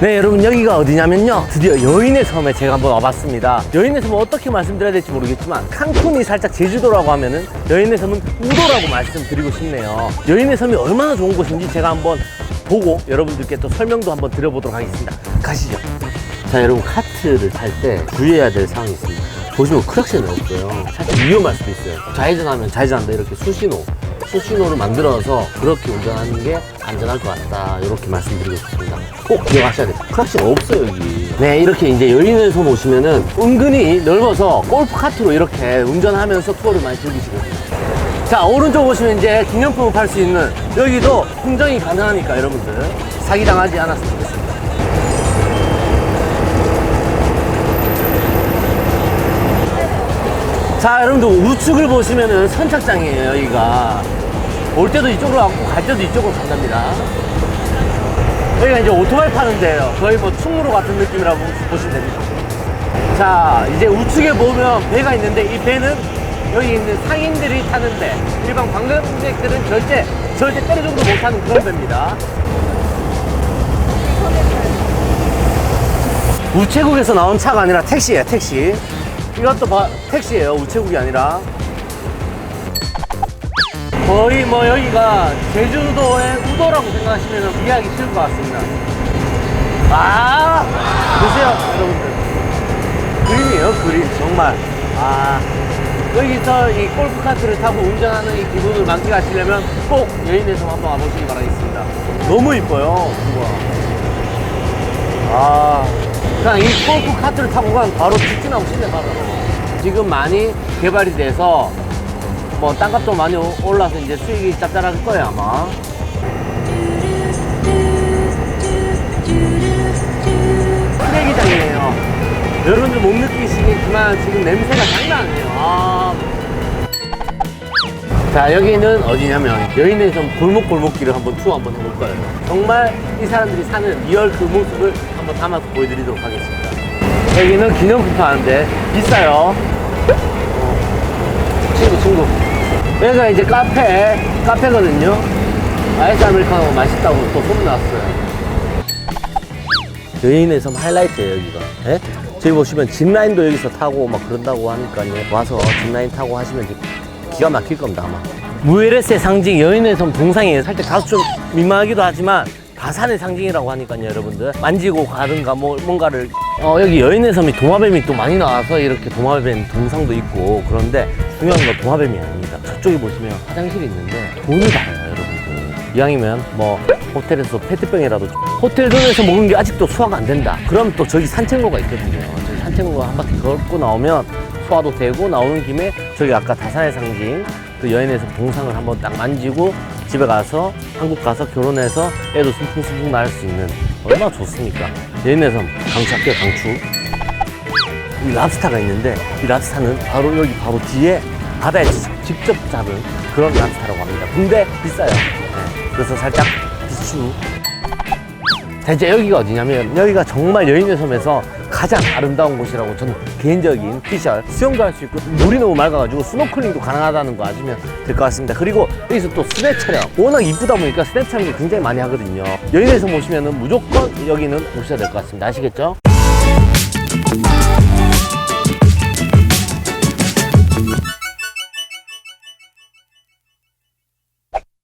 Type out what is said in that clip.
네 여러분 여기가 어디냐면요. 드디어 여인의 섬에 제가 한번 와봤습니다. 여인의 섬은 어떻게 말씀드려야 될지 모르겠지만 칸쿤이 살짝 제주도라고 하면은 여인의 섬은 우도라고 말씀드리고 싶네요. 여인의 섬이 얼마나 좋은 곳인지 제가 한번 보고 여러분들께 또 설명도 한번 드려보도록 하겠습니다. 가시죠. 자 여러분 카트를 탈 때 주의해야 될 사항이 있습니다. 보시면 크락션이 없어요. 살짝 위험할 수도 있어요. 좌회전하면 좌회전한다 이렇게 수신호 수신호를 만들어서 그렇게 운전하는 게 안전할 것 같다. 이렇게 말씀드리고 싶습니다. 꼭 기억하셔야 돼요 크락션 없어요 여기. 네 이렇게 이제 여인의 섬 오시면은 은근히 넓어서 골프 카트로 이렇게 운전하면서 투어를 많이 즐기시고 자 오른쪽 보시면 이제 기념품을 팔 수 있는 여기도 흥정이 가능하니까 여러분들 사기당하지 않았으면 좋겠습니다 자 여러분들 우측을 보시면은 선착장이에요 여기가. 올 때도 이쪽으로 왔고 갈 때도 이쪽으로 간답니다. 여기가 이제 오토바이 파는 데예요. 거의 뭐 충무로 같은 느낌이라고 보시면 됩니다. 자 이제 우측에 보면 배가 있는데 이 배는 여기 있는 상인들이 타는데 일반 관광객들은 절대 절대 때려줘도 못하는 그런 배입니다. 우체국에서 나온 차가 아니라 택시예요 택시 이것도 봐, 택시예요. 우체국이 아니라. 거의 뭐 여기가 제주도의 우도라고 생각하시면 이해하기 쉬울 것 같습니다. 아! 보세요 여러분들. 그림이에요 그림. 정말. 아. 여기서 이 골프카트를 타고 운전하는 이 기분을 만끽하시려면 꼭 여인에서 한번 와보시기 바라겠습니다. 너무 이뻐요 우와. 아 그냥 이 골프 카트를 타고 가면 바로 직진하고 시내 바로 지금 많이 개발이 돼서 뭐 땅값도 많이 오- 올라서 이제 수익이 짭짤할 거예요 아마. 쓰레기장이에요. 여러분들 못 느끼시겠지만 지금 냄새가 장난 아니에요. 아. 자 여기는 어디냐면 여인의 섬 골목골목길을 한번 투어 한번 해볼 거예요. 정말 이 사람들이 사는 리얼 그 모습을 한번 담아서 보여드리도록 하겠습니다. 여기는 기념품 파는데 비싸요. 어, 친구 친구. 여기가 이제 카페 카페거든요. 아이스 아메리카노 맛있다고 또 소문났어요. 여인의 섬 하이라이트예요 여기가. 예? 저기 보시면 짚라인도 여기서 타고 막 그런다고 하니까요. 와서 짚라인 타고 하시면 기- 기가 막힐 겁니다 아마. 무에레스의 상징 여인의 섬 동상이에요 살짝 다소 좀 민망하기도 하지만 가산의 상징이라고 하니까요 여러분들. 만지고 가든가 뭐 뭔가를. 어, 여기 여인의 섬이 도마뱀이 또 많이 나와서 이렇게 도마뱀 동상도 있고 그런데 중요한 건 도마뱀이 아닙니다. 저쪽에 보시면 화장실이 있는데 돈을 받아요 여러분들. 이왕이면 뭐 호텔에서 페트병이라도 호텔 돈에서 먹는 게 아직도 소화가 안 된다. 그럼 또 저기 산책로가 있거든요. 저기 산책로 한 바퀴 걷고 나오면 소화도 되고 나오는 김에 저기 아까 다산의 상징 그 여인에서 동상을 한번 딱 만지고 집에 가서 한국 가서 결혼해서 애도 순풍순풍 날수 있는 얼마나 좋습니까? 여인의 섬 강추 할게요 강추. 이 랍스타가 있는데 이 랍스타는 바로 여기 바로 뒤에 바다에 직접 잡은 그런 랍스타라고 합니다. 근데 비싸요. 네. 그래서 살짝 비추 자 이제 여기가 어디냐면 여기가 정말 여인의 섬에서 가장 아름다운 곳이라고 저는 개인적인 피셜 수영도 할 수 있고 물이 너무 맑아가지고 스노클링도 가능하다는 거 아시면 될 것 같습니다. 그리고 여기서 또 스냅 촬영. 워낙 이쁘다 보니까 스냅 촬영도 굉장히 많이 하거든요. 여인의 섬 오시면은 무조건 여기는 오셔야 될 것 같습니다. 아시겠죠?